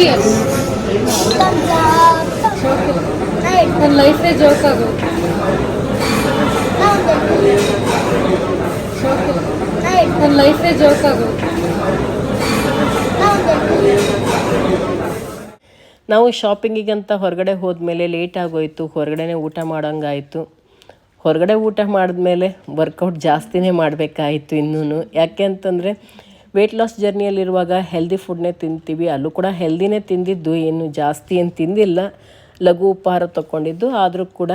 Cheers ನನ್ನ ಲೈಫೇ joke ಆಗು ನನ್ನ ಲೈಫೇ ಜೋಕ್ ಆಗು ನಾವು ಶಾಪಿಂಗಿಗಂತ ಹೊರಗಡೆ ಹೋದ್ಮೇಲೆ ಲೇಟ್ ಆಗೋಯ್ತು. ಹೊರಗಡೆನೇ ಊಟ ಮಾಡೋಂಗಾಯಿತು. ಹೊರಗಡೆ ಊಟ ಮಾಡಿದ್ಮೇಲೆ ವರ್ಕೌಟ್ ಜಾಸ್ತಿನೇ ಮಾಡಬೇಕಾಯಿತು ಇನ್ನೂ ಯಾಕೆ ಅಂತಂದರೆ ವೆಯ್ಟ್ ಲಾಸ್ ಜರ್ನಿಯಲ್ಲಿರುವಾಗ ಹೆಲ್ದಿ ಫುಡ್ನೇ ತಿಂತೀವಿ. ಅಲ್ಲೂ ಕೂಡ ಹೆಲ್ದಿನೇ ತಿಂದಿದ್ದು ಏನು ಜಾಸ್ತಿ ಏನು ತಿಂದಿಲ್ಲ. ಲಘು ಉಪಹಾರ ತಗೊಂಡಿದ್ದು ಆದರೂ ಕೂಡ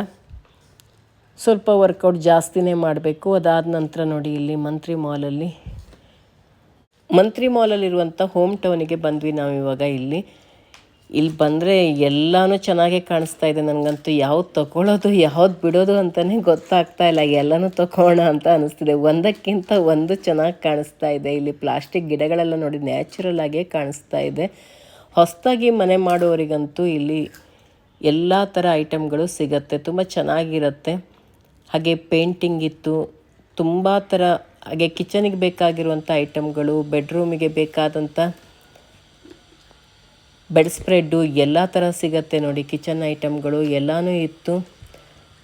ಸ್ವಲ್ಪ ವರ್ಕೌಟ್ ಜಾಸ್ತಿನೇ ಮಾಡಬೇಕು. ಅದಾದ ನಂತರ ನೋಡಿ ಇಲ್ಲಿ ಮಂತ್ರಿ ಮಾಲಲ್ಲಿ ಮಂತ್ರಿ ಮಾಲಲ್ಲಿರುವಂಥ ಹೋಮ್ ಟೌನಿಗೆ ಬಂದ್ವಿ ನಾವು ಇವಾಗ ಇಲ್ಲಿ. ಇಲ್ಲಿ ಬಂದರೆ ಎಲ್ಲನೂ ಚೆನ್ನಾಗೇ ಕಾಣಿಸ್ತಾ ಇದೆ ನನಗಂತೂ. ಯಾವ್ದು ತಗೊಳ್ಳೋದು ಯಾವ್ದು ಬಿಡೋದು ಅಂತಲೇ ಗೊತ್ತಾಗ್ತಾ ಇಲ್ಲ. ಎಲ್ಲನೂ ತಗೊಳ್ಳೋಣ ಅಂತ ಅನಿಸ್ತಿದೆ. ಒಂದಕ್ಕಿಂತ ಒಂದು ಚೆನ್ನಾಗಿ ಕಾಣಿಸ್ತಾ ಇದೆ. ಇಲ್ಲಿ ಪ್ಲಾಸ್ಟಿಕ್ ಗಿಡಗಳೆಲ್ಲ ನೋಡಿ ನ್ಯಾಚುರಲ್ ಆಗೇ ಕಾಣಿಸ್ತಾ ಇದೆ. ಹೊಸದಾಗಿ ಮನೆ ಮಾಡೋರಿಗಂತೂ ಇಲ್ಲಿ ಎಲ್ಲ ಥರ ಐಟಮ್ಗಳು ಸಿಗತ್ತೆ. ತುಂಬ ಚೆನ್ನಾಗಿರುತ್ತೆ. ಹಾಗೆ ಪೇಂಟಿಂಗ್ ಇತ್ತು. ತುಂಬ ಥರ ಹಾಗೆ ಕಿಚನಿಗೆ ಬೇಕಾಗಿರುವಂಥ ಐಟಮ್ಗಳು ಬೆಡ್ರೂಮಿಗೆ ಬೇಕಾದಂಥ ಬೆಡ್ ಸ್ಪ್ರೆಡ್ಡು ಎಲ್ಲ ಥರ ಸಿಗತ್ತೆ ನೋಡಿ. ಕಿಚನ್ ಐಟಮ್ಗಳು ಎಲ್ಲನೂ ಇತ್ತು.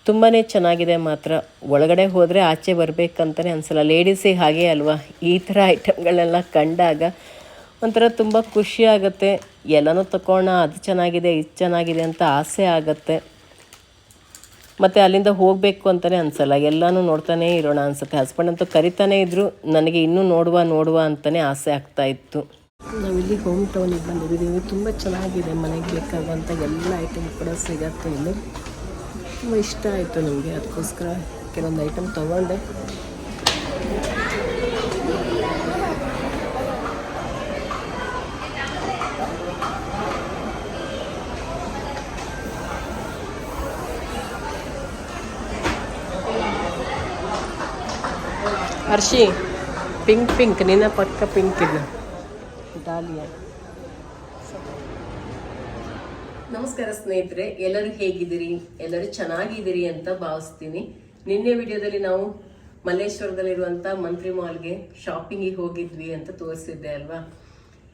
ತುಂಬಾ ಚೆನ್ನಾಗಿದೆ ಮಾತ್ರ. ಒಳಗಡೆ ಹೋದರೆ ಆಚೆ ಬರಬೇಕಂತಲೇ ಅನಿಸಲ್ಲ. ಲೇಡೀಸಿಗೆ ಹಾಗೆ ಅಲ್ವಾ? ಈ ಥರ ಐಟಮ್ಗಳನ್ನೆಲ್ಲ ಕಂಡಾಗ ಒಂಥರ ತುಂಬ ಖುಷಿ ಆಗುತ್ತೆ. ಎಲ್ಲನೂ ತಗೋಣ ಅದು ಚೆನ್ನಾಗಿದೆ, ಇದು ಚೆನ್ನಾಗಿದೆ ಅಂತ ಆಸೆ ಆಗುತ್ತೆ. ಮತ್ತು ಅಲ್ಲಿಂದ ಹೋಗಬೇಕು ಅಂತಲೇ ಅನಿಸಲ್ಲ. ಎಲ್ಲನೂ ನೋಡ್ತಾನೇ ಇರೋಣ ಅನಿಸುತ್ತೆ. ಹಸ್ಬೆಂಡ್ ಅಂತೂ ಕರಿತಾನೇ ಇದ್ದರು ನನಗೆ ಇನ್ನೂ ನೋಡುವ ನೋಡುವ ಅಂತಲೇ ಆಸೆ ಆಗ್ತಾ ಇತ್ತು ನಾವಿಲ್ಲಿ ಹೋಮ್ ಟೌನಿಗೆ ಬಂದಿದ್ದೀವಿ. ತುಂಬ ಚೆನ್ನಾಗಿದೆ ಮನೆಗೆ ಬೇಕಾಗುವಂಥ ಎಲ್ಲ ಐಟಮ್ ಕೂಡ ಸಿಗತ್ತೆ ಇಲ್ಲಿ. ತುಂಬ ಇಷ್ಟ ಆಯಿತು ನಮಗೆ. ಅದಕ್ಕೋಸ್ಕರ ಕೆಲವೊಂದು ಐಟಮ್ ತೊಗೊಂಡೆ. ಹರ್ಷಿ ಪಿಂಕ್ ಪಿಂಕ್ ನಿನ್ನ ಪಕ್ಕ ಪಿಂಕ್ ಇಲ್ಲ. ಡಾಲಿಯಾ ನಮಸ್ಕಾರ ಸ್ನೇಹಿತರೆ, ಎಲ್ಲರೂ ಹೇಗಿದ್ದೀರಿ? ಎಲ್ಲರೂ ಚೆನ್ನಾಗಿದ್ದೀರಿ ಅಂತ ಭಾವಿಸ್ತೀನಿ. ನಿನ್ನೆ ವಿಡಿಯೋದಲ್ಲಿ ನಾವು ಮಲ್ಲೇಶ್ವರದಲ್ಲಿರುವಂಥ ಮಂತ್ರಿ ಮಾಲ್ಗೆ ಶಾಪಿಂಗಿಗೆ ಹೋಗಿದ್ವಿ ಅಂತ ತೋರಿಸಿದ್ದೆ ಅಲ್ವಾ?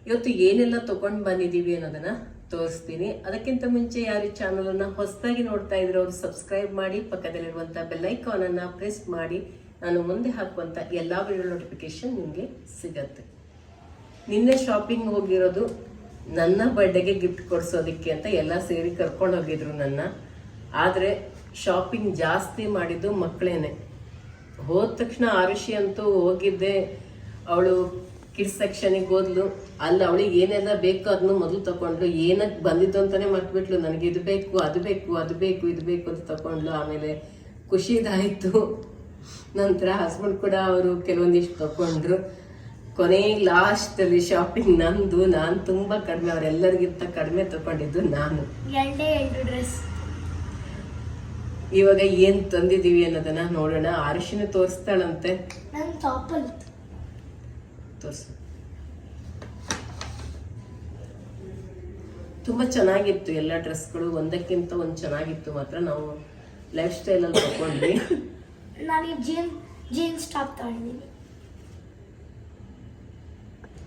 ಇವತ್ತು ಏನೆಲ್ಲ ತಗೊಂಡು ಬಂದಿದ್ದೀವಿ ಅನ್ನೋದನ್ನ ತೋರಿಸ್ತೀನಿ. ಅದಕ್ಕಿಂತ ಮುಂಚೆ ಯಾರು ಈ ಚಾನಲ್ ಅನ್ನ ಹೊಸದಾಗಿ ನೋಡ್ತಾ ಇದ್ರೆ ಅವರು ಸಬ್ಸ್ಕ್ರೈಬ್ ಮಾಡಿ ಪಕ್ಕದಲ್ಲಿರುವಂಥ ಬೆಲ್ಲೈಕಾನ್ ಅನ್ನ ಪ್ರೆಸ್ ಮಾಡಿ, ನಾನು ಮುಂದೆ ಹಾಕುವಂಥ ಎಲ್ಲ ವಿಡಿಯೋ ನೋಟಿಫಿಕೇಶನ್ ನಿಮಗೆ ಸಿಗತ್ತೆ. ನಿನ್ನೆ ಶಾಪಿಂಗ್ ಹೋಗಿರೋದು ನನ್ನ ಬರ್ಡೇಗೆ ಗಿಫ್ಟ್ ಕೊಡ್ಸೋದಕ್ಕೆ ಅಂತ ಎಲ್ಲ ಸೇರಿ ಕರ್ಕೊಂಡು ಹೋಗಿದ್ರು ನನ್ನ. ಆದರೆ ಶಾಪಿಂಗ್ ಜಾಸ್ತಿ ಮಾಡಿದ್ದು ಮಕ್ಕಳೇನೆ ಹೋದ ತಕ್ಷಣ ಆರುಷಿ ಅಂತೂ ಹೋಗಿದ್ದೆ. ಅವಳು ಕಿಡ್ಸ್ ಸೆಕ್ಷನಿಗೆ ಹೋದ್ಲು. ಅಲ್ಲಿ ಅವಳಿಗೆ ಏನೆಲ್ಲ ಬೇಕು ಅದನ್ನು ಮೊದಲು ತಗೊಂಡ್ಲು ಏನಕ್ಕೆ ಬಂದಿದ್ದು ಅಂತಾನೆ ಮರ್ತ್ಬಿಟ್ಲು. ನನಗೆ ಇದು ಬೇಕು, ಅದು ಬೇಕು ಅದು ಬೇಕು, ಇದು ಬೇಕು ಅಂತ ತಗೊಂಡ್ಲು ಆಮೇಲೆ ಖುಷಿದಾಯಿತು. ನಂತರ ಹಸ್ಬೆಂಡ್ ಕೂಡ ಅವರು ಕೆಲವೊಂದಿಷ್ಟು ತಗೊಂಡ್ರು. ಕೊನೆಗೆ ಲಾಸ್ಟ್ ಅಲ್ಲಿ ಶಾಪಿಂಗ್ ನಂದು ನಾನು ತುಂಬಾ ಕಡಿಮೆ ಅವರೆಲ್ಲರಿಗಿಂತ ಕಡಿಮೆ ತಗೊಂಡಿದ್ದು ನಾನು. ಎರಡೇ ಎರಡು ಡ್ರೆಸ್ ಇವಾಗ ಏನ್ ತಂದಿದೀವಿ ಅನ್ನೋದನ್ನ ನೋಡೋಣ. ಅರಿಶಿನ ತೋರಿಸ್ತಾಳಂತೆ. ತೋರ್ಸು. ತುಂಬಾ ಚೆನ್ನಾಗಿತ್ತು ಎಲ್ಲ ಡ್ರೆಸ್ಗಳು ಒಂದಕ್ಕಿಂತ ಒಂದ್ ಚೆನ್ನಾಗಿತ್ತು ಮಾತ್ರ. ನಾವು ಲೈಫ್ ಸ್ಟೈಲ್ ಅಲ್ಲಿ ತಗೊಂಡ್ವಿ. ನಾನು ಜೀನ್ ಜೀನ್ಸ್ ಟಾಪ್ ತಗೊಂಡಿದ್ದೀನಿ.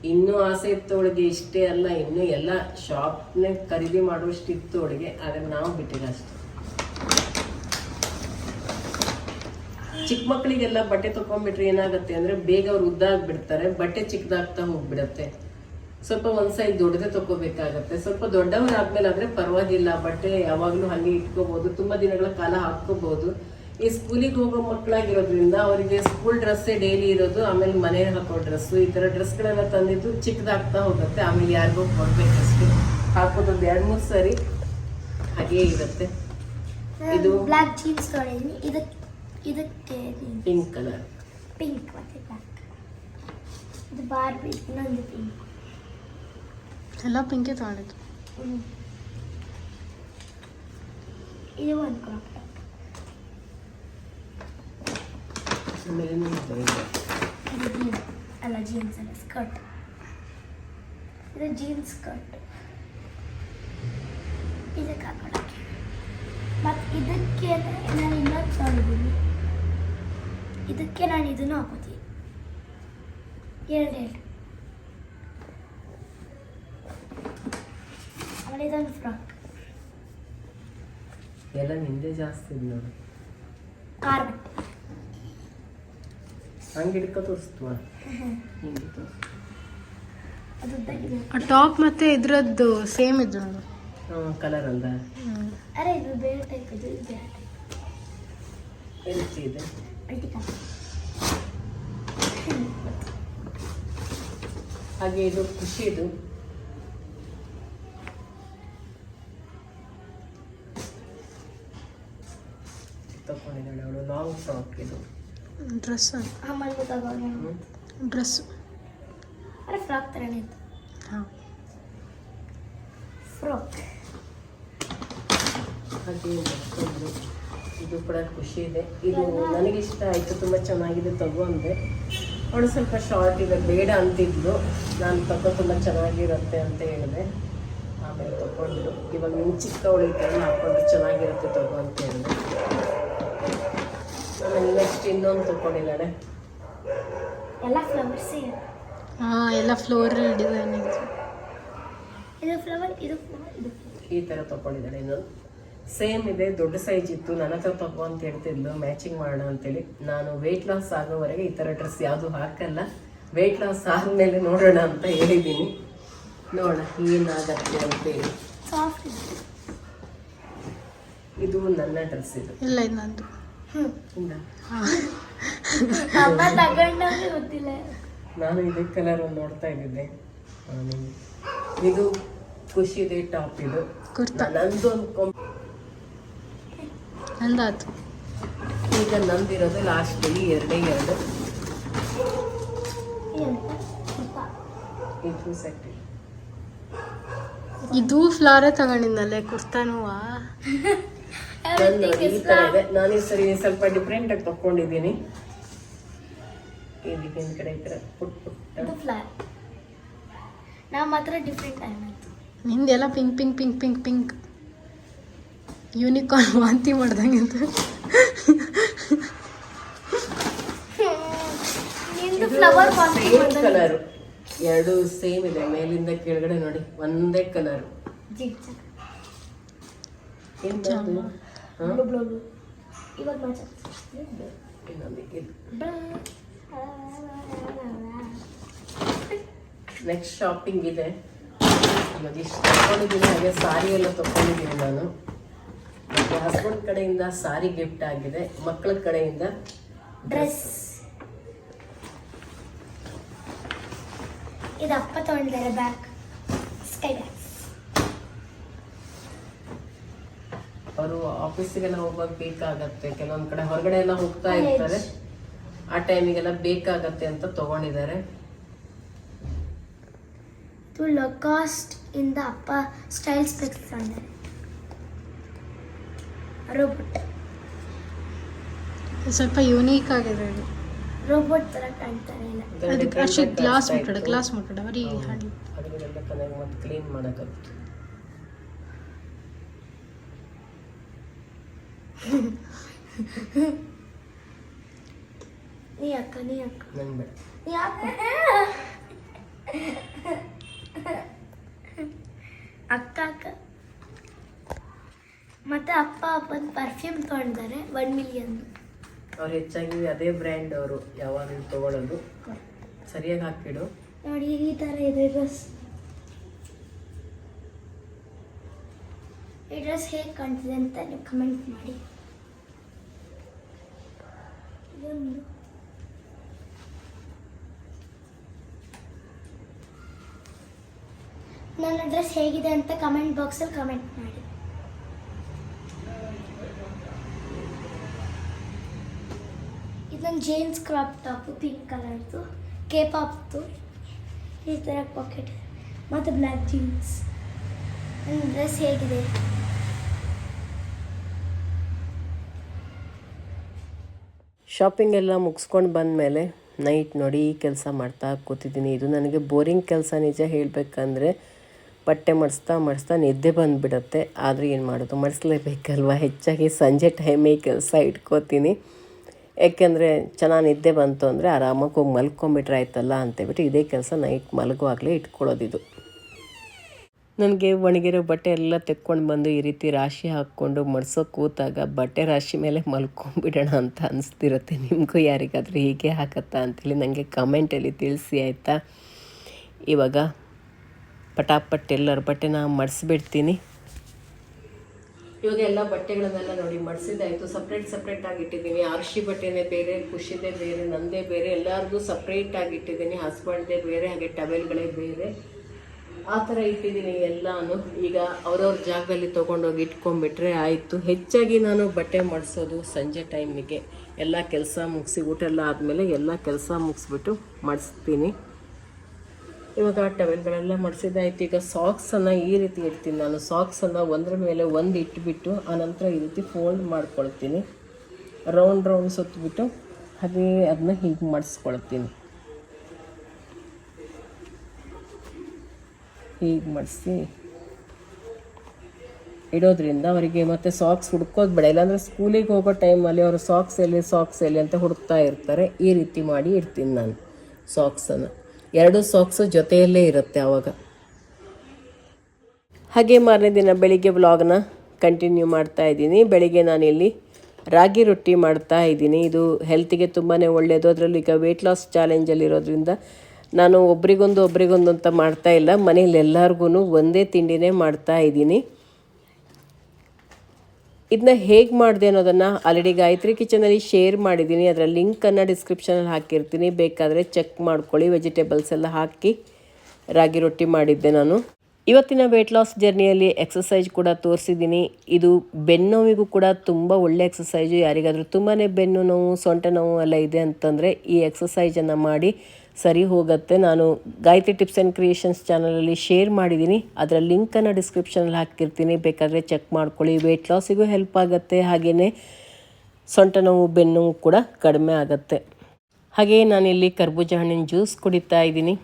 ಇನ್ನೂ ಆಸೆ ಇತ್ತು ಅವಳಿಗೆ, ಇಷ್ಟೇ ಅಲ್ಲ, ಇನ್ನು ಎಲ್ಲ ಶಾಪ್ನೇ ಖರೀದಿ ಮಾಡುವಷ್ಟು ಇತ್ತು ಅವಳಿಗೆ ಆದ್ರೆ ನಾವು ಬಿಟ್ಟಿಲ್ಲ ಅಷ್ಟೇ. ಚಿಕ್ಕ ಮಕ್ಕಳಿಗೆಲ್ಲ ಬಟ್ಟೆ ತಕೊಂಡ್ಬಿಟ್ರೆ ಏನಾಗುತ್ತೆ ಅಂದ್ರೆ ಬೇಗ ಅವ್ರು ಉದ್ದ ಆಗ್ಬಿಡ್ತಾರೆ, ಬಟ್ಟೆ ಚಿಕ್ಕದಾಗ್ತಾ ಹೋಗ್ಬಿಡತ್ತೆ. ಸ್ವಲ್ಪ ಒಂದ್ ಸೈಜ್ ದೊಡ್ಡದೇ ತಗೋಬೇಕಾಗತ್ತೆ ಸ್ವಲ್ಪ ದೊಡ್ಡವರಾದ್ಮೇಲೆ ಆದರೆ ಪರವಾಗಿಲ್ಲ, ಬಟ್ಟೆ ಯಾವಾಗಲೂ ಹಂಗೆ ಇಟ್ಕೋಬಹುದು ತುಂಬಾ ದಿನಗಳ ಕಾಲ ಹಾಕೋಬಹುದು ಈ ಸ್ಕೂಲಿಗೆ ಹೋಗೋ ಮಕ್ಕಳಾಗಿರೋದ್ರಿಂದ ಅವರಿಗೆ ಸ್ಕೂಲ್ ಡ್ರೆಸ್ಸೇ ಡೈಲಿ ಇರೋದು ಆಮೇಲೆ ಮನೆ ಹಾಕೋ ಡ್ರೆಸ್ಸು ಈ ತರ ಡ್ರೆಸ್ಗಳೆಲ್ಲ ತಂದಿದ್ದು ಚಿಕ್ಕದಾಗ್ತಾ ಹೋಗುತ್ತೆ. ಆಮೇಲೆ ಯಾರಿಗೋ ಕೊಡ್ಬೇಕಷ್ಟೇ. ಹಾಕೋದೊಂದು ಎರಡು ಮೂರು ಸರಿ ಹಾಗೇ ಇರುತ್ತೆ. ಇದು ಬ್ಲ್ಯಾಕ್ ಜೀನ್ಸ್ ತಗೊಂಡಿದ್ದೀನಿ ಇದಕ್ಕೆ ಇದಕ್ಕೆ ಪಿಂಕ್ ಕಲರ್ ಪಿಂಕ್ ಮತ್ತೆ ಬ್ಲ್ಯಾಕ್ ಇದು ಬಾರ್ಬಿ ಇನ್ನೊಂದು ಪಿಂಕ್ ಎಲ್ಲ ಪಿಂಕೆ ತಗೊಂಡಿದ್ದು. ಇದು ಒಂದು ಕ್ರಾಪ್ ಆಮೇಲೆ ಅಲ್ಲ ಜೀನ್ಸ್ ಅಲ್ಲ ಸ್ಕರ್ಟ್ ಇದು ಜೀನ್ಸ್ ಸ್ಕರ್ಟ್ ಇದಕ್ಕೆ ಹಾಕೊಳ್ಳೋಕ್ಕೆ ಮತ್ತು ಇದಕ್ಕೆ ನಾನು ಇನ್ನೊಂದು ತಗೊಂಡಿದ್ದೀನಿ. ಇದಕ್ಕೆ ನಾನು ಇದನ್ನು ಹಾಕೋತೀನಿ. ಎರಡೆರಡು. ಆಮೇಲೆ ಇದೊಂದು ಫ್ರಾಕ್ ಎಲ್ಲ ನಿಂದೆ ಜಾಸ್ತಿ ಇದೆ ನೋಡಿ. ಕಾರ್ ಬಟ್ಟೆ ಹಂಗೆ ಹಿಡ್ಕೊ ತೋರಿಸ್ತು ಹಿಂಗೆ ಆ ಟಾಪ್ ಮತ್ತೆ ಇದ್ರದ್ದು ಸೇಮ್ ನೋಡು ಹ್ಮ್ ಕಲರ್ ಅಲ್ಲ ಅರೆ ಇದು ಬೇರೆ ಟೈಪ್ ಇದು ಇದು ಬೇರೆ ಟೈಪ್ ಈ ಇದೆ? ಹಾಗೆ ಇದು ತಗೊಂಡಿದ್ದಾಳೆ ಅವಳು ಲಾಂಗ್ ಫ್ರಾಕ್ ಇದು. ಡ್ರೆಸ್ ಆಮೇಲೆ ತಗೊಂಡು. ಡ್ರೆಸ್ ಅರೆ ಫ್ರಾಕ್ ಥರನೇ ಇತ್ತು ಹಾಂ. ಫ್ರಾಕ್ ಹಾಗೆ ಇದು ಕೂಡ ಖುಷಿ ಇದೆ. ಇದು ನನಗಿಷ್ಟ ಆಯಿತು ತುಂಬ ಚೆನ್ನಾಗಿದೆ ತಗೊಂಡೆ ಅವಳು ಸ್ವಲ್ಪ ಶಾರ್ಟ್ ಇದೆ ಬೇಡ ಅಂತಿದ್ಲು. ನಾನು ತಗೋ ತುಂಬ ಚೆನ್ನಾಗಿರುತ್ತೆ ಅಂತ ಹೇಳಿದೆ. ಆಮೇಲೆ ತಗೊಂಡ್ರು ಇವಾಗ ನಿಮ್ಮ ಚಿಕ್ಕವಳು ಇದೆಲ್ಲ ಹಾಕೊಂಡು ಚೆನ್ನಾಗಿರುತ್ತೆ ತಗೋ ಅಂತ ಹೇಳಿದೆ. ಆಮೇಲೆ ನೆಕ್ಸ್ಟ್ ಇನ್ನೊಂದು ತಗೊಂಡಿದ್ದಾಳೆ ಎಲ್ಲ ಫ್ಲವರ್ಸ್ ಹಾಂ ಎಲ್ಲ ಫ್ಲೋರ್ ಡಿಸೈನ್ ಇದೆ. ಇದು ಫ್ಲವರ್ ಇದು ಇದು ಈ ಥರ ತಗೊಂಡಿದ್ದಾಳೆ ಇನ್ನೊಂದು ಸೇಮ್ ಇದೆ ದೊಡ್ಡ ಸೈಜ್ ಇತ್ತು. ನನ್ನ ಹತ್ರ ತಗೋ ಅಂತ ಹೇಳ್ತಿದ್ಲು ಮ್ಯಾಚಿಂಗ್ ಮಾಡೋಣ ಅಂತೇಳಿ. ನಾನು ವೆಯ್ಟ್ ಲಾಸ್ ಆಗೋವರೆಗೆ ಈ ಥರ ಡ್ರೆಸ್ ಯಾವುದು ಹಾಕಲ್ಲ. ವೆಯ್ಟ್ ಲಾಸ್ ಆದಮೇಲೆ ನೋಡೋಣ ಅಂತ ಹೇಳಿದ್ದೀನಿ. ನೋಡೋಣ ಏನಾಗತ್ತೆ ಅಂತೇಳಿ ಸಾಫ್ಟ್ ಇದೆ. ಇದು ನನ್ನ ಡ್ರೆಸ್ ಇದು. ಇಲ್ಲ ಇದು ಗೊತ್ತಿಲ್ಲ. ನಾನು ಇದೇ ಕಲರ್ ನೋಡ್ತಾ ಇದ್ದಿದ್ದೆ ಇದು ಖುಷಿ ಇದು ಖುಷಿದೆ ಟಾಪ್ ಇದು. ಕುರ್ತಾ. ನಂದು ನಂದಾತು. ಈಗ ನಂದಿರೋದು ಲಾಸ್ಟಲ್ಲಿ ಎರಡೇ ಎರಡು. ಇದು ಸೆಟ್ ಇದು ಫ್ಲಾರೇ ತಗೊಂಡಿದ್ದಲ್ಲೇ ಕುರ್ತಾನೂ ನಾನು ಈ ತರ ಇದೆ. ನಾನು ಈ ಸರಿ ಸ್ವಲ್ಪ ಡಿಫ್ರೆಂಟ್ ಆಗಿ ತಕೊಂಡಿದ್ದೀನಿ ಈ ಹಿಂದ್ ಕಡೆ ಈ ಥರ ಪುಟ್ ಪುಟ್ಟ ನಾವು ಮಾತ್ರ ಡಿಫ್ರೆಂಟ್ ಆಯ್ತು. ನಿಂದೆಲ್ಲ pink pink pink pink pink unicorn ವಾಂತಿ ಮಾಡ್ದಂಗೆ ಅಂತ. ನಿಂದು ಫ್ಲವರ್ ಸೇಮ್ ಕಲರ್ ಎರಡು ಸೇಮ್ ಇದೆ. ಮೇಲಿಂದ ಕೆಳಗಡೆ ನೋಡಿ. ಒಂದೇ ಕಲರ್ ಇವಾಗ ನೆಕ್ಸ್ಟ್ ಶಾಪಿಂಗ್ ಇದೆ. ಇಷ್ಟು ತಗೊಂಡಿದ್ದೀನಿ. ಹಾಗೆ ಸಾರಿ ಎಲ್ಲ ತಗೊಂಡಿದ್ದೀನಿ ನಾನು. ಮತ್ತೆ ಹಸ್ಬೆಂಡ್ ಕಡೆಯಿಂದ ಸಾರಿ ಗಿಫ್ಟ್ ಆಗಿದೆ. ಮಕ್ಕಳ ಕಡೆಯಿಂದ ಡ್ರೆಸ್ ಇದು ಅಪ್ಪ ತಗೊಂಡಿದ್ದಾರೆ ಬ್ಯಾಗ್ ಸ್ಕೈ ಬ್ಯಾಗ್ ಅವರು ಆಫೀಸಿಗೆಲ್ಲ ಹೋಗುವಾಗ ಬೇಕಾಗತ್ತೆ. ಕೆಲವೊಂದ್ ಕಡೆ ಹೊರಗಡೆ ಎಲ್ಲ ಹೋಗ್ತಾ ಇರ್ತಾರೆ. ಆ ಟೈಮಿಗೆಲ್ಲ ಬೇಕಾಗತ್ತೆ ಅಂತ ತಗೊಂಡಿದ್ದಾರೆ. ಇದು ಲೊಕಾಸ್ಟ್ ಇಂದ ಅಪ್ಪ ಸ್ಟೈಲ್ ಸ್ಪೆಕ್ಸ್ ತಗೊಂಡಿದ್ದಾರೆ ರೋಬೋಟ್ ಸ್ವಲ್ಪ ಯೂನೀಕ್ ಆಗಿದೆ ಇದು ರೋಬೋಟ್ ತರ ಕಾಣ್ತಾರೆ ಅದಕ್ಕೆ ಅಷ್ಟೇ ಗ್ಲಾಸ್ ಮುಟ್ಟಡ ಗ್ಲಾಸ್ ಮುಟ್ಟಡ ಬರೀ ಹಾಡಿ ಅದನ್ನೆಲ್ಲ ಚೆನ್ನಾಗಿ ಮತ್ತೆ ಕ್ಲೀನ್ ಮಾಡಕತ್ತೆ ನೀ ಅಕ್ಕ ನೀ ಅಕ್ಕ ನಂಗೆ ಬೇಡ. ನೀ ಅಕ್ಕ ಅಕ್ಕ. ಅಕ್ಕ ಮತ್ತೆ ಅಪ್ಪ ಅಪ್ಪನ ಪರ್ಫ್ಯೂಮ್ ತಗೊಂಡಿದ್ದಾರೆ ಒನ್ ಮಿಲಿಯನ್ ಅವ್ರು ಹೆಚ್ಚಾಗಿ ಅದೇ ಬ್ರ್ಯಾಂಡ್ ಅವರು ಯಾವಾಗಲೂ ತಗೊಳ್ಳೋದು ಸರಿಯಾಗಿ ಹಾಕಿಡು ನೋಡಿ ಈ ಥರ ಇದೆ ಡ್ರೆಸ್ ಈ ಡ್ರೆಸ್ ಹೇಗೆ ಕಾಣ್ತಿದೆ ಅಂತ ನೀವು ಕಮೆಂಟ್ ಮಾಡಿ. ನನ್ನ ಡ್ರೆಸ್ ಹೇಗಿದೆ ಅಂತ ಕಮೆಂಟ್ ಬಾಕ್ಸಲ್ಲಿ ಕಮೆಂಟ್ ಮಾಡಿ. ಇದೊಂದು ಜೀನ್ಸ್ ಕ್ರಾಪ್ ಟಾಪು ಪಿಂಕ್ ಕಲರ್ದು ಕೆ ಪಾಪ್ದು ಈ ಥರ ಪಾಕೆಟ್ ಮತ್ತು ಬ್ಲ್ಯಾಕ್ ಜೀನ್ಸ್ ನನ್ನ ಡ್ರೆಸ್ ಹೇಗಿದೆ? ಶಾಪಿಂಗ್ ಎಲ್ಲ ಮುಗಿಸ್ಕೊಂಡು ಬಂದಮೇಲೆ ನೈಟ್ ನೋಡಿ ಈ ಕೆಲಸ ಮಾಡ್ತಾ ಕೂತಿದ್ದೀನಿ. ಇದು ನನಗೆ ಬೋರಿಂಗ್ ಕೆಲಸ ನಿಜ ಹೇಳಬೇಕಂದ್ರೆ ಬಟ್ಟೆ ಮಡಿಸ್ತಾ ಮಡಿಸ್ತಾ ನಿದ್ದೆ ಬಂದುಬಿಡತ್ತೆ. ಆದರೆ ಏನು ಮಾಡೋದು? ಮಡಿಸ್ಲೇಬೇಕಲ್ವ? ಹೆಚ್ಚಾಗಿ ಸಂಜೆ ಟೈಮೇ ಕೆಲಸ ಇಟ್ಕೋತೀನಿ. ಯಾಕೆಂದರೆ ಚೆನ್ನಾಗಿ ನಿದ್ದೆ ಬಂತು ಅಂದರೆ ಆರಾಮಾಗಿ ಹೋಗಿ ಮಲ್ಕೊಂಬಿಟ್ರೆ ಆಯ್ತಲ್ಲ ಅಂತೇಳ್ಬಿಟ್ಟು ಇದೇ ಕೆಲಸ ನೈಟ್ ಮಲಗುವಾಗಲೇ ಇಟ್ಕೊಳ್ಳೋದಿದು. ನನಗೆ ಒಣಗಿರೋ ಬಟ್ಟೆ ಎಲ್ಲ ತೆಕ್ಕೊಂಡು ಬಂದು ಈ ರೀತಿ ರಾಶಿ ಹಾಕ್ಕೊಂಡು ಮಡ್ಸೋ ಕೂತಾಗ ಬಟ್ಟೆ ರಾಶಿ ಮೇಲೆ ಮಲ್ಕೊಂಡ್ಬಿಡೋಣ ಅಂತ ಅನಿಸ್ತಿರುತ್ತೆ. ನಿಮಗೂ ಯಾರಿಗಾದರೂ ಹೀಗೆ ಹಾಕತ್ತಾ ಅಂತೇಳಿ ನನಗೆ ಕಮೆಂಟಲ್ಲಿ ತಿಳಿಸಿ, ಆಯಿತಾ? ಇವಾಗ ಪಟಾಪಟ್ ಎಲ್ಲರ ಬಟ್ಟೆನ ಮಡಿಸ್ಬಿಡ್ತೀನಿ. ಇವಾಗ ಎಲ್ಲ ಬಟ್ಟೆಗಳನ್ನೆಲ್ಲ ನೋಡಿ ಮಡಿಸಿದ್ದಾಯಿತು. ಸಪ್ರೇಟ್ ಸಪ್ರೇಟ್ ಆಗಿ ಇಟ್ಟಿದ್ದೀನಿ ಆರ್ಶಿ ಬಟ್ಟೆನೇ ಬೇರೆ, ಖುಷಿದೇ ಬೇರೆ, ನಂದೇ ಬೇರೆ. ಎಲ್ಲರಿಗೂ ಸಪ್ರೇಟ್ ಆಗಿ ಇಟ್ಟಿದ್ದೀನಿ ಹಸ್ಬೆಂಡ್ದೇ ಬೇರೆ, ಹಾಗೆ ಟವೆಲ್ಗಳೇ ಬೇರೆ. ಆ ಥರ ಇಟ್ಟಿದ್ದೀನಿ ಎಲ್ಲಾನು. ಈಗ ಅವ್ರವ್ರ ಜಾಗದಲ್ಲಿ ತೊಗೊಂಡೋಗಿ ಇಟ್ಕೊಂಡ್ಬಿಟ್ರೆ ಆಯಿತು. ಹೆಚ್ಚಾಗಿ ನಾನು ಬಟ್ಟೆ ಮಾಡಿಸೋದು ಸಂಜೆ ಟೈಮಿಗೆ. ಎಲ್ಲ ಕೆಲಸ ಮುಗಿಸಿ, ಊಟ ಎಲ್ಲ ಆದಮೇಲೆ ಎಲ್ಲ ಕೆಲಸ ಮುಗಿಸ್ಬಿಟ್ಟು ಮಾಡಿಸ್ತೀನಿ. ಇವಾಗ ಟವೆಲ್ಗಳೆಲ್ಲ ಮಡಿಸಿದಾಯ್ತು ಈಗ ಸಾಕ್ಸನ್ನು ಈ ರೀತಿ ಇಡ್ತೀನಿ ನಾನು. ಸಾಕ್ಸನ್ನು ಒಂದರ ಮೇಲೆ ಒಂದು ಇಟ್ಬಿಟ್ಟು ಆನಂತರ ಈ ರೀತಿ ಫೋಲ್ಡ್ ಮಾಡ್ಕೊಳ್ತೀನಿ. ರೌಂಡ್ ರೌಂಡ್ ಸುತ್ತಬಿಟ್ಟು ಹಾಗೆ ಅದನ್ನ ಹೀಗೆ ಮಾಡಿಸ್ಕೊಳ್ತೀನಿ. ಹೀಗೆ ಮಾಡಿಸಿ. ಇಡೋದ್ರಿಂದ ಅವರಿಗೆ ಮತ್ತೆ ಸಾಕ್ಸ್ ಹುಡ್ಕೋದು ಬೇಡ. ಇಲ್ಲಾಂದರೆ ಸ್ಕೂಲಿಗೆ ಹೋಗೋ ಟೈಮಲ್ಲಿ ಅವರು ಸಾಕ್ಸ್ ಎಲ್ಲಿ ಸಾಕ್ಸ್ ಎಲ್ಲಿ ಅಂತ ಹುಡುಕ್ತಾ ಇರ್ತಾರೆ. ಈ ರೀತಿ ಮಾಡಿ ಇಡ್ತೀನಿ ನಾನು ಸಾಕ್ಸನ್ನು ಎರಡು ಸಾಕ್ಸು ಜೊತೆಯಲ್ಲೇ ಇರುತ್ತೆ ಆವಾಗ ಹಾಗೆ ಮಾರನೇ ದಿನ ಬೆಳಿಗ್ಗೆ ವ್ಲಾಗ್ನ ಕಂಟಿನ್ಯೂ ಮಾಡ್ತಾ ಇದ್ದೀನಿ. ಬೆಳಿಗ್ಗೆ ನಾನಿಲ್ಲಿ ರಾಗಿ ರೊಟ್ಟಿ ಮಾಡ್ತಾ ಇದ್ದೀನಿ. ಇದು ಹೆಲ್ತಿಗೆ ತುಂಬಾ ಒಳ್ಳೆಯದು ಅದರಲ್ಲೂ ಈಗ ವೆಯ್ಟ್ ಲಾಸ್ ಚಾಲೆಂಜಲ್ಲಿರೋದ್ರಿಂದ ನಾನು ಒಬ್ರಿಗೊಂದು ಒಬ್ರಿಗೊಂದು ಅಂತ ಮಾಡ್ತಾ ಇಲ್ಲ. ಮನೇಲಿ ಎಲ್ಲರಿಗೂ ಒಂದೇ ತಿಂಡಿನೇ ಮಾಡ್ತಾ ಇದ್ದೀನಿ. ಇದನ್ನ ಹೇಗೆ ಮಾಡಿದೆ ಅನ್ನೋದನ್ನು ಆಲ್ರೆಡಿ ಗಾಯತ್ರಿ ಕಿಚನಲ್ಲಿ ಶೇರ್ ಮಾಡಿದ್ದೀನಿ. ಅದರ ಲಿಂಕನ್ನು ಡಿಸ್ಕ್ರಿಪ್ಷನಲ್ಲಿ ಹಾಕಿರ್ತೀನಿ. ಬೇಕಾದರೆ ಚೆಕ್ ಮಾಡ್ಕೊಳ್ಳಿ. ವೆಜಿಟೇಬಲ್ಸ್ ಎಲ್ಲ ಹಾಕಿ ರಾಗಿ ರೊಟ್ಟಿ ಮಾಡಿದ್ದೆ ನಾನು. ಇವತ್ತಿನ ವೆಯ್ಟ್ ಲಾಸ್ ಜರ್ನಿಯಲ್ಲಿ ಎಕ್ಸಸೈಜ್ ಕೂಡ ತೋರಿಸಿದ್ದೀನಿ. ಇದು ಬೆನ್ನೋವಿಗೂ ಕೂಡ ತುಂಬ ಒಳ್ಳೆ ಎಕ್ಸಸೈಜು ಯಾರಿಗಾದರೂ ತುಂಬಾ ಬೆನ್ನು ನೋವು, ಸೊಂಟ ನೋವು ಎಲ್ಲ ಇದೆ ಅಂತಂದರೆ ಈ ಎಕ್ಸಸೈಜನ್ನು ಮಾಡಿ ಸರಿ ಹೋಗುತ್ತೆ. ನಾನು ಗಾಯತ್ರಿ ಟಿಪ್ಸ್ ಆ್ಯಂಡ್ ಕ್ರಿಯೇಷನ್ಸ್ ಚಾನಲಲ್ಲಿ ಶೇರ್ ಮಾಡಿದ್ದೀನಿ. ಅದರ ಲಿಂಕನ್ನು ಡಿಸ್ಕ್ರಿಪ್ಷನಲ್ಲಿ ಹಾಕಿರ್ತೀನಿ ಬೇಕಾದರೆ ಚೆಕ್ ಮಾಡ್ಕೊಳ್ಳಿ. ವೆಯ್ಟ್ ಲಾಸಿಗೂ ಹೆಲ್ಪ್ ಆಗುತ್ತೆ. ಹಾಗೆಯೇ ಸೊಂಟ ನೋವು, ಬೆನ್ನು ಕೂಡ ಕಡಿಮೆ ಆಗುತ್ತೆ. ಹಾಗೆಯೇ ನಾನಿಲ್ಲಿ ಕರ್ಬೂಜ ಹಣ್ಣಿನ ಜ್ಯೂಸ್ ಕುಡಿತಾ ಇದ್ದೀನಿ.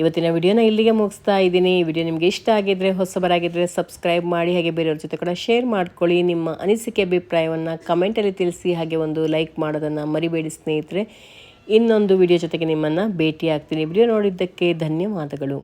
ಇವತ್ತಿನ ವಿಡಿಯೋನ ಇಲ್ಲಿಗೆ ಮುಗಿಸ್ತಾ ಇದ್ದೀನಿ. ಈ ವಿಡಿಯೋ ನಿಮಗೆ ಇಷ್ಟ ಆಗಿದ್ದರೆ ಹೊಸಬರಾಗಿದ್ದರೆ ಸಬ್ಸ್ಕ್ರೈಬ್ ಮಾಡಿ, ಹಾಗೆ ಬೇರೆಯವ್ರ ಜೊತೆ ಕೂಡ ಶೇರ್ ಮಾಡ್ಕೊಳ್ಳಿ. ನಿಮ್ಮ ಅನಿಸಿಕೆ, ಅಭಿಪ್ರಾಯವನ್ನು ಕಮೆಂಟಲ್ಲಿ ತಿಳಿಸಿ, ಹಾಗೆ ಒಂದು ಲೈಕ್ ಮಾಡೋದನ್ನು ಮರಿಬೇಡಿ ಸ್ನೇಹಿತರೆ. ಇನ್ನೊಂದು ವಿಡಿಯೋ ಜೊತೆಗೆ ನಿಮ್ಮನ್ನು ಭೇಟಿ ಆಗ್ತೀನಿ ವಿಡಿಯೋ ನೋಡಿದ್ದಕ್ಕೆ ಧನ್ಯವಾದಗಳು.